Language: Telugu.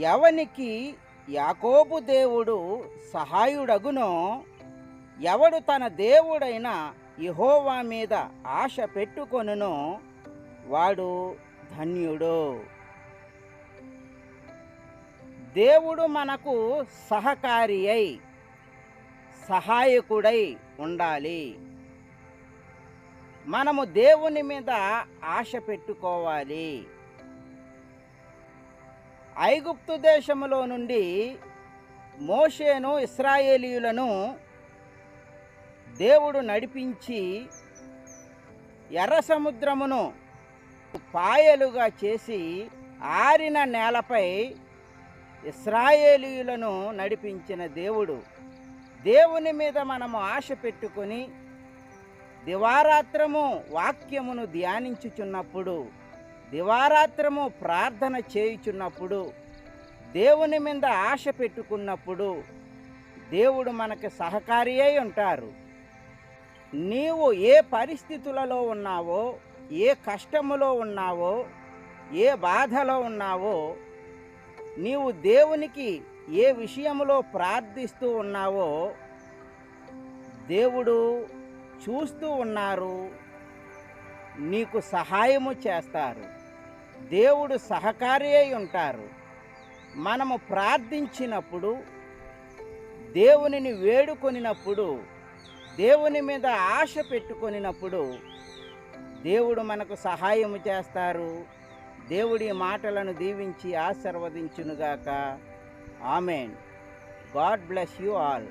ఎవనికి యాకోబు దేవుడు సహాయుడగునో ఎవడు తన దేవుడైన ఇహోవా మీద ఆశ పెట్టుకొనునో వాడు ధన్యుడు. దేవుడు మనకు సహకారి అయి సహాయకుడై ఉండాలి. మనము దేవుని మీద ఆశ పెట్టుకోవాలి. ఐగుప్తు దేశములో నుండి మోషేను ఇస్రాయేలీయులను దేవుడు నడిపించి ఎర్ర సముద్రమును పాయలుగా చేసి ఆరిన నేలపై ఇస్రాయేలీయులను నడిపించిన దేవుడు. దేవుని మీద మనము ఆశ పెట్టుకొని దివారాత్రము వాక్యమును ధ్యానించుచున్నప్పుడు దివారాత్రము ప్రార్థన చేయుచున్నప్పుడు దేవుని మీద ఆశ పెట్టుకున్నప్పుడు దేవుడు మనకి సహకారి అయి ఉంటారు. నీవు ఏ పరిస్థితులలో ఉన్నావో ఏ కష్టములో ఉన్నావో ఏ బాధలో ఉన్నావో నీవు దేవునికి ఏ విషయంలో ప్రార్థిస్తూ ఉన్నావో దేవుడు చూస్తూ ఉన్నారు నీకు సహాయము చేస్తారు. దేవుడు సహకారి అయి ఉంటారు. మనము ప్రార్థించినప్పుడు దేవునిని వేడుకొనినప్పుడు దేవుని మీద ఆశ పెట్టుకొనినప్పుడు దేవుడు మనకు సహాయము చేస్తారు. దేవుడి మాటలను దీవించి ఆశీర్వదించునుగాక. Amen. God bless you all.